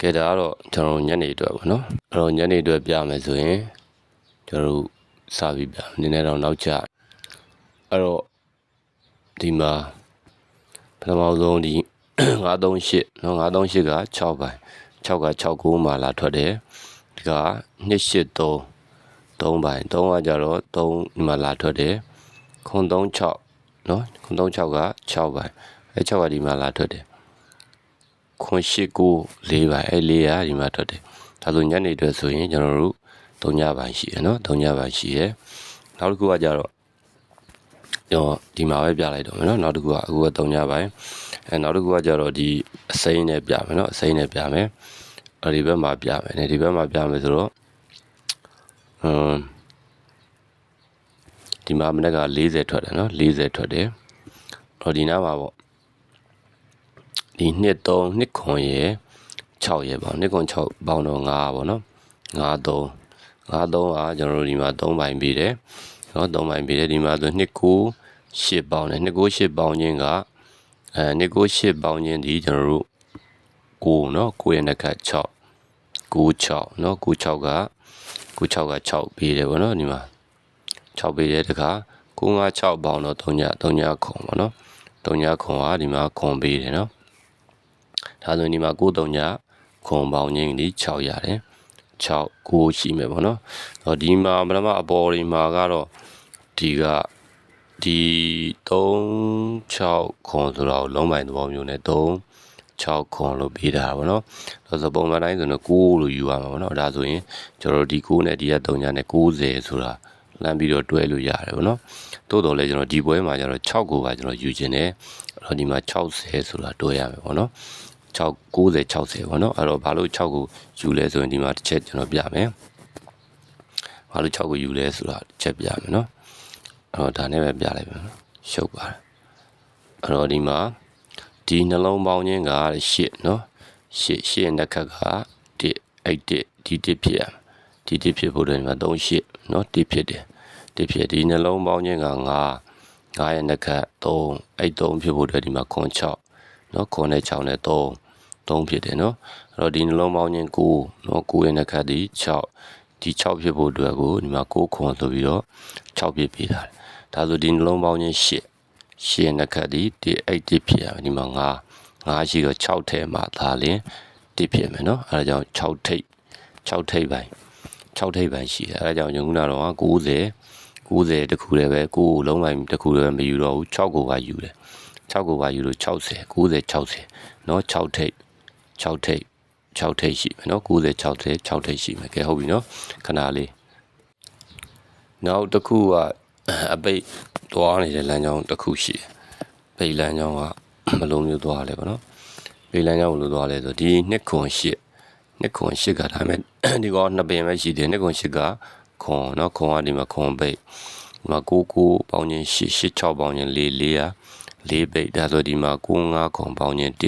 ကဲဒါကတော့ကျွန်တော်တို့ညနေအတွက်ပေါ့နော်အဲ့တော့ညနေအတွက်ပြမယ်ဆိုရင်ကျွန်တော်တို့စပြီးပြနည်းနည်းတော့နောက်ကျအဲ့တော့ဒီမှာပထမဆုံးဒီ938เนาะ938က6ပိုင်း6က69မှာလာထွက်တယ်ဒီက283 3ပိုင်း3ကကြတော့3ဒီမှာလာထွက်တယ်ခွန်36เนาะခွန်36က6ပိုင်းအဲ6ကဒီမှာလာထွက်တယ် ခွန်ရှိကို၄ပါအဲ့၄ရာဒီမှာထွက်တယ်ဒါဆိုညနေအတွက်ဆိုရင်ကျွန်တော်တို့၃ညပိုင်းရှိရနော်၃ညပိုင်းရှိရနောက်တစ်ခုကကြတော့ကျွန်တော်ဒီမှာပဲပြလိုက်တော့မယ်နော်နောက်တစ်ခုကအခုက၃ညပိုင်းအဲနောက်တစ်ခုကကြတော့ဒီအစိမ်းနဲ့ပြမယ်နော်အစိမ်းနဲ့ပြမယ်အဲဒီဘက်မှာပြမယ်နဲ့ဒီဘက်မှာပြမယ်ဆိုတော့အမ်ဒီမှာမနေ့က40ထွက်တယ်နော်40ထွက်တယ်အော်ဒီနားမှာပေါ့ ဒီနှစ်3နှစ်ခွန်ရယ်6ရယ်ပေါ့နှစ်ခွန်6ပေါင်းတော့9ပေါ့နော်9 3 9 3ကကျွန်တော်တို့ဒီမှာ3ပိုင်းပေးတယ်နော်3ပိုင်းပေးတယ်ဒီမှာဆိုနှစ်9 8ပေါင်းတယ်နှစ်9 8ပေါင်းခြင်းကအဲနှစ်9 8ပေါင်းခြင်းဒီကျွန်တော်တို့9နော်9ရဲ့နှက်က6 96နော်96က96က6ပေးတယ်ဗောနော်ဒီမှာ6ပေးတယ်တခါ956ပေါင်းတော့3ည3ညခွန်ဗောနော်3ညခွန်ကဒီမှာခွန်ပေးတယ်နော် ဒါဆိုရင်ဒီမှာ9 3ညခွန်ပေါင်းခြင်းဒီ6ရတယ်6 9ရှိမယ်ပေါ့နော်ဟောဒီမှာပထမအပေါ်ဒီမှာကတော့ဒီကဒီ3 6ခွန်ဆိုတော့လုံးပိုင်းသဘောမျိုးနဲ့3 6ခွန်လို့ပေးတာပါနော်။ဒါဆိုပုံမှန်တိုင်းဆိုတော့9လို့ယူရမှာပါနော်။ဒါဆိုရင်ကျွန်တော်တို့ဒီ9နဲ့ဒီက3ညနဲ့90ဆိုတာလမ်းပြီးတော့တွဲလို့ရတယ်ပေါ့နော်။တိုးတော်လဲကျွန်တော်ဒီပွဲမှာကျတော့6ကိုပါကျွန်တော်ယူခြင်းတယ်။အဲ့တော့ဒီမှာ60ဆိုတာတွဲရမယ်ပေါ့နော်။ 6 90 60ပေါ့နော်အဲ့တော့ဘာလို့6ကိုယူလဲဆိုရင်ဒီမှာတစ်ချက်ကျွန်တော်ပြမယ်ဘာလို့6ကိုယူလဲဆိုတာတစ်ချက်ပြမယ်နော်အဲ့တော့ဒါနဲ့ပဲပြလိုက်ပါနော်ရှုပ်ပါတယ်အဲ့တော့ဒီမှာဒီနှလုံးပေါင်းခြင်းက8နော်8 8နှစ်ခတ်က1 8 1ဒီ1ဖြစ်ရဒီ1ဖြစ်ဖို့အတွက်ဒီမှာ3 8နော်1ဖြစ်တယ်1ဖြစ်ဒီနှလုံးပေါင်းခြင်းက9 9ရဲ့နှစ်ခတ်3အဲ့3ဖြစ်ဖို့အတွက်ဒီမှာ9 6နော်9နဲ့6နဲ့3 3ဖြစ်တယ်เนาะအဲ့တော့ဒီနှလုံးပေါင်းခြင်း9เนาะ9ရဲ့နှစ်ခက်ဒီ6ဒီ6ဖြစ်ဖို့အတွက်ကိုဒီမှာ9ခွန်ဆိုပြီးတော့6ဖြစ်ပေးတာဒါဆိုဒီနှလုံးပေါင်းခြင်း8ရှင်းနှက်ခတ်ဒီဒီအဲ့ဒီဖြစ်ရမယ်ဒီမှာ9 9ရှိတော့6ထဲမှာဒါလင်းတစ်ဖြစ်မယ်နော်အဲဒါကြောင့်6ထိပ်6ထိပ်ပိုင်း6ထိပ်ပိုင်းရှိတယ်အဲဒါကြောင့်ညခုနတော့90 90တခုတည်းပဲ9လုံးပိုင်းတခုတည်းပဲမယူတော့ဘူး6ကိုပါယူတယ်6ကိုပါယူလို့60 90 60နော်6ထိပ် 6ထိပ်6ထိပ်ရှိမယ်နော်90 60 6ထိပ်ရှိမယ်ကဲဟုတ်ပြီနော်ခဏလေးနောက်တစ်ခုကအပိတ်သွားနေတဲ့လမ်းကြောင်းတစ်ခုရှိတယ်။ပိတ်လမ်းကြောင်းကဘယ်လိုမျိုးသွားလဲပေါ့နော်။ပိတ်လမ်းကြောင်းဘယ်လိုသွားလဲဆိုဒီနှစ်ခွန်ရှစ်နှစ်ခွန်ရှစ်ကဒါပေမဲ့ဒီကောနှစ်ပင်ပဲရှိတယ်နှစ်ခွန်ရှစ်ကခွန်နော်ခွန်ကဒီမှာခွန်ပိတ်ဒီမှာ9 9ပေါင်းချင်း8 8 6ပေါင်းချင်း4 4ရ ၄ပိတ်ဒါဆိုဒီမှာ9 5ခွန်ပေါင်းချင်း1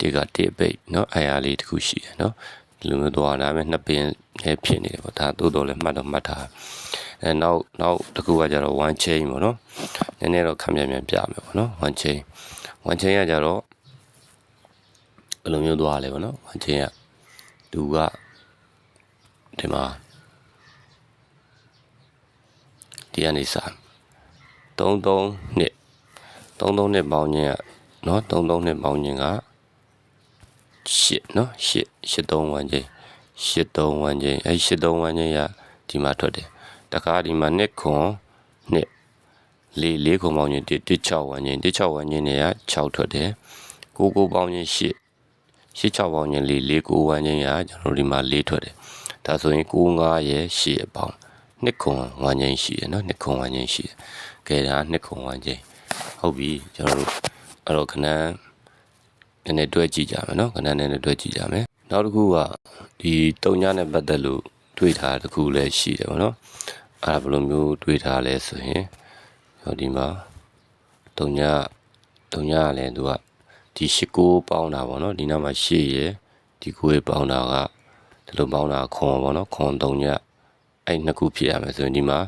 1က1ပိတ်နော်အဲအားလေးတစ်ခုရှိတယ်နော်ဒီလိုမျိုးသွားဒါပေမဲ့နှစ်ပင်လည်းဖြစ်နေတယ်ပေါ့ဒါတိုးတော်လည်းမှတ်တော့မှတ်ထားအဲနောက်နောက်တစ်ခုကကြတော့ one chain ပေါ့နော်နည်းနည်းတော့ခံပြန်ပြန်ပြမယ်ပေါ့နော် one chain one chain ကကြတော့ဘယ်လိုမျိုးသွားလဲပေါ့နော် one chain ကသူကဒီမှာဒီကနေစ33နှစ် 33နှစ်ပေါင်းခြင်းကနော်33နှစ်ပေါင်းခြင်းက8နော်8 83ဝန်းကျင်း83ဝန်းကျင်းအဲ83ဝန်းကျင်းရဒီမှာထွက်တယ်တခါဒီမှာနှစ်ခွန်နှစ်လေးလေးခွန်ပေါင်းခြင်း1 6ဝန်းကျင်း1 6ဝန်းကျင်းနေရ6ထွက်တယ်ကိုကိုပေါင်းခြင်း8 8 6ပေါင်းခြင်း4 4 9ဝန်းကျင်းရကျွန်တော်ဒီမှာ4ထွက်တယ်ဒါဆိုရင်9 5ရဲ့8အပေါင်းနှစ်ခွန်ဝန်းကျင်းရှိတယ်နော်နှစ်ခွန်ဝန်းကျင်းရှိတယ်ကဲဒါနှစ်ခွန်ဝန်းကျင်း ဟုတ်ပြီကျွန်တော်တို့အဲ့တော့ခဏနည်းနည်းတွဲကြည့်ကြမယ်နော်ခဏနည်းနည်းတွဲကြည့်ကြမယ်နောက်တစ်ခုကဒီတုံညနဲ့ပတ်သက်လို့တွေးထားတစ်ခုလည်းရှိတယ်ဗောနော်အဲ့ဒါဘယ်လိုမျိုးတွေးထားလဲဆိုရင်ဟောဒီမှာတုံညတုံညကလည်းသူကဒီ၈ကိုပေါင်းတာဗောနော်ဒီနောက်မှာ၈ရယ်ဒီကိုရပေါင်းတာကဒီလိုပေါင်းတာခွန်ဗောနော်ခွန်တုံညအဲ့နှစ်ခုဖြစ်ရမယ်ဆိုရင်ဒီမှာ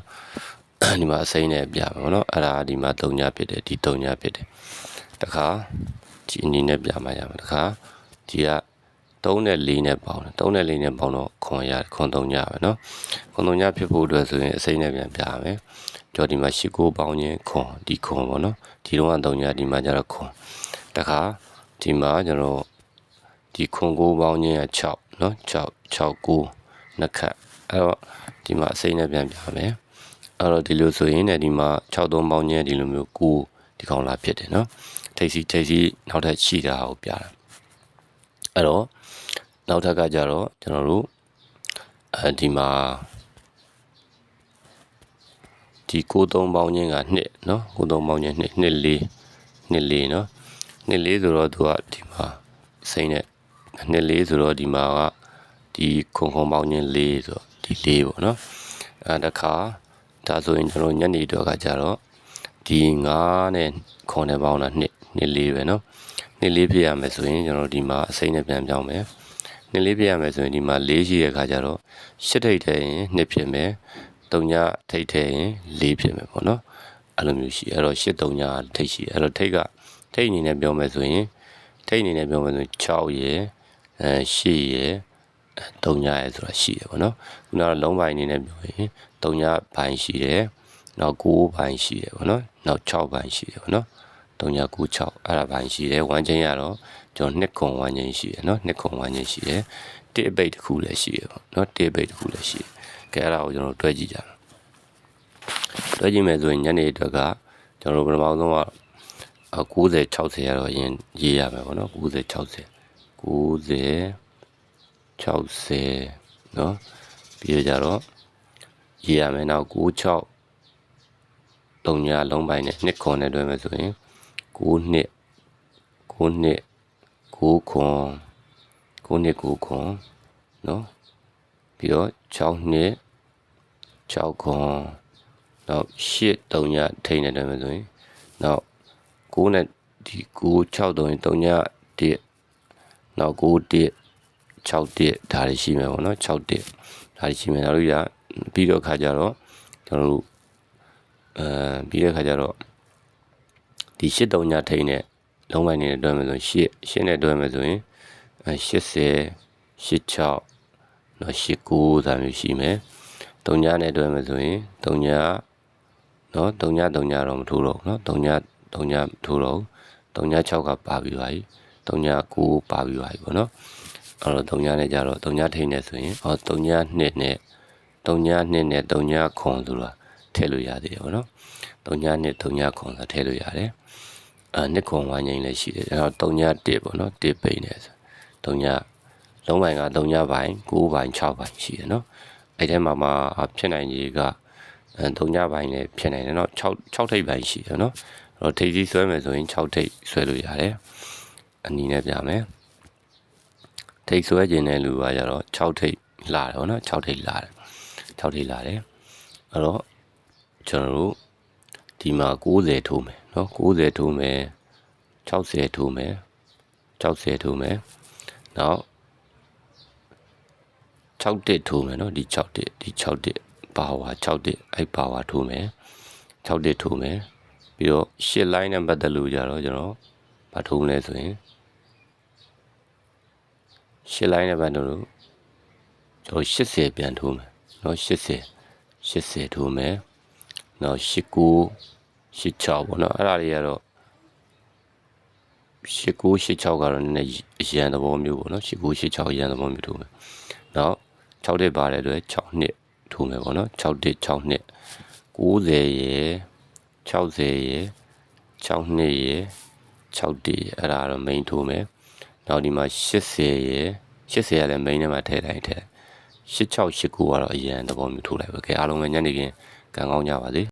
ဒီမှာအစိမ့်နဲ့ပြမယ်ဗောနော်အဲ့ဒါဒီမှာတုံညဖြစ်တယ်ဒီတုံညဖြစ်တယ်တခါဒီအနေနဲ့ပြမှရမယ်တခါဒီက 3နဲ့4နဲ့ပေါင်းတယ်3နဲ့4နဲ့ပေါင်းတော့ခွန်ရခွန်3ညပဲเนาะခွန်3ညဖြစ်ဖို့အတွက်ဆိုရင်အစိမ့်နဲ့ပြန်ပြရမယ်ကြော်ဒီမှာ8ကိုပေါင်းခြင်းခွန်ဒီခွန်ပေါ့เนาะဒီတော့က3ညဒီမှာကျတော့ခွန်တခါဒီမှာကျွန်တော်ဒီခွန်ကိုပေါင်းခြင်းက6เนาะ6 6 9နှစ်ခတ်အဲ့တော့ဒီမှာအစိမ့်နဲ့ပြန်ပြမယ် အဲ့တော့ဒီလိုဆိုရင်လည်းဒီမှာ6သုံးပေါင်းချက်ဒီလိုမျိုးကိုဒီကောင်လာဖြစ်တယ်နော်ထိတ်စီထိတ်စီနောက်ထပ်ရှိတာကိုပြတာအဲ့တော့နောက်ထပ်ကကြတော့ကျွန်တော်တို့အဲဒီမှာဒီကိုသုံးပေါင်းချင်းကနှစ်နော်ကိုသုံးပေါင်းချင်းနှစ်နှစ်လေးနှစ်လေးနော်နှစ်လေးဆိုတော့သူကဒီမှာစိမ့်နဲ့နှစ်လေးဆိုတော့ဒီမှာကဒီခုံခုံပေါင်းချင်းလေးဆိုတော့ဒီလေးပေါ့နော်အဲတခါ ဒါဆိုရင်ကျွန်တော်ညနေတော့ကကြတော့ဒီ9နဲ့ခွန်နဲ့ပေါင်းတာ2 2 4ပဲเนาะ2 4ပြရမယ်ဆိုရင်ကျွန်တော်ဒီမှာအစိမ့်နဲ့ပြန်ပြောင်းမယ်နှစ်လေးပြရမယ်ဆိုရင်ဒီမှာ၄ရှိတဲ့ခါကျတော့၈ထိပ်ထဲရင်နှစ်ဖြစ်မယ်၃ညထိပ်ထဲရင်၄ဖြစ်မယ်ပေါ့နော်အဲ့လိုမျိုးရှိအဲ့တော့၈၃ညထိပ်ရှိအဲ့တော့ထိပ်ကထိပ်အနေနဲ့ပြောမယ်ဆိုရင်ထိပ်အနေနဲ့ပြောမယ်ဆိုရင်6ရယ်အဲ8ရယ်၃ညရယ်ဆိုတာရှိတယ်ပေါ့နော်ခုနကလုံးပိုင်းအနေနဲ့ပြောရင် ၃ညပိုင်းရှိတယ်နောက်9ပိုင်းရှိတယ်ပေါ့နော်နောက်6ပိုင်းရှိတယ်ပေါ့နော်3996အဲ့ဒါပိုင်းရှိတယ်ဝမ်းချင်းရတော့ကျွန်တော်နှစ်ခွန်ဝမ်းချင်းရှိတယ်เนาะနှစ်ခွန်ဝမ်းချင်းရှိတယ်တိအပိတ်တစ်ခုလည်းရှိတယ်ပေါ့เนาะတိအပိတ်တစ်ခုလည်းရှိတယ်ကဲအဲ့ဒါကိုကျွန်တော်တွဲကြည့်ကြမယ်တွဲကြည့်မယ်ဆိုရင်ညနေအတွက်ကကျွန်တော်ပထမဆုံးက90 60ရတော့ရင်ရေးရမယ်ပေါ့เนาะ90 60 90 60เนาะပြီးတော့ကြတော့ ရေးရမယ်နောက်96 3ညလုံးပိုင်းနဲ့နှစ်ခွန်နဲ့တွဲမယ်ဆိုရင်9နှစ်9နှစ်9ခွန်9နှစ်9ခွန်နော်ပြီးတော့6နှစ်6ခွန်နောက်8 3ညထိန်းနေတယ်မယ်ဆိုရင်နောက်9နဲ့ဒီ9 6 3 3ည1နောက်9 1 6 1ဒါတွေရှိမယ်ပေါ့နော်6 1ဒါတွေရှိမယ်နောက်လို့ရ ပြီးတော့ခါကြတော့ကျွန်တော်တို့အဲပြီးတဲ့ခါကျတော့ဒီ၈တုံညာထိန်နဲ့လုံးပိုင်းနေနဲ့တွဲမယ်ဆိုရင်၈၈နဲ့တွဲမယ်ဆိုရင်80 86နော်89ဒါမျိုးရှိမယ်တုံညာနဲ့တွဲမယ်ဆိုရင်တုံညာနော်တုံညာတုံညာတော့မထိုးတော့နော်တုံညာတုံညာထိုးတော့တုံညာ6ကပါပြီးပါပြီတုံညာ9ပါပြီးပါပြီပေါ့နော်အဲ့တော့တုံညာနဲ့ကြတော့တုံညာထိန်နဲ့ဆိုရင်ဟောတုံညာ2နဲ့ တုံညာ2နဲ့တုံညာခွန်ဆိုတာထည့်လို့ရသေးတယ်ပေါ့နော်။3ညနှစ်3ညခွန်ဆိုထည့်လို့ရတယ်။အဲနှစ်ခွန်ဝိုင်းငိမ့်လည်းရှိတယ်။အဲတော့3ည1ပေါ့နော်။1ပိန်နေဆို3ညလုံးပိုင်းက3ညပိုင်း9ပိုင်း6ပိုင်းရှိတယ်နော်။အဲ့ထဲမှာမှဖြစ်နိုင်ကြီးကအဲ3ညပိုင်းလည်းဖြစ်နိုင်တယ်နော်6 6ထိပ်ပိုင်းရှိတယ်နော်။အဲ့တော့ထိပ်ကြီးဆွဲမယ်ဆိုရင်6ထိပ်ဆွဲလို့ရတယ်။အနီးနဲ့ပြမယ်။ထိပ်ဆွဲခြင်းတဲ့လူကကြတော့6ထိပ်လာတယ်ပေါ့နော်6ထိပ်လာတယ် 6ထိပ်လာတယ်အဲ့တော့ကျွန်တော်တို့ဒီမှာ90ထိုးမယ်เนาะ90ထိုးမယ်60ထိုးမယ်60ထိုးမယ်နောက်6တစ်ထိုးမယ်เนาะဒီ6တစ်ဒီ6တစ်ပါဝါ6တစ်အဲ့ပါဝါထိုးမယ်6တစ်ထိုးမယ်ပြီးတော့10 line နဲ့ပတ်သက်လို့ကြတော့ကျွန်တော်မထိုးလဲဆိုရင်10 line နဲ့ပတ်သက်လို့ကျွန်တော်80ပြန်ထိုးမယ် နော်80 80ထိုးမယ်နော်89 86ပေါ့နော်အဲ့ဒါတွေကတော့89 86ကတော့နည်းနည်းအရန်သဘောမျိုးပေါ့နော်89 86အရန်သဘောမျိုးထိုးမယ်နော်6တက်ပါတယ်အတွက်6နှစ်ထိုးမယ်ပေါ့နော်6တက်6နှစ်90ရယ်60ရယ်6နှစ်ရယ်6တက်အဲ့ဒါတော့ main ထိုးမယ်နောက်ဒီမှာ80ရယ်80ရယ်လည်း main ထဲမှာထည့်တိုင်းထည့် 86 89ကတော့အရန်သဘောမျိုးထိုးလိုက်ပဲကဲအားလုံးပဲညနေခင်းကံကောင်းကြပါစေ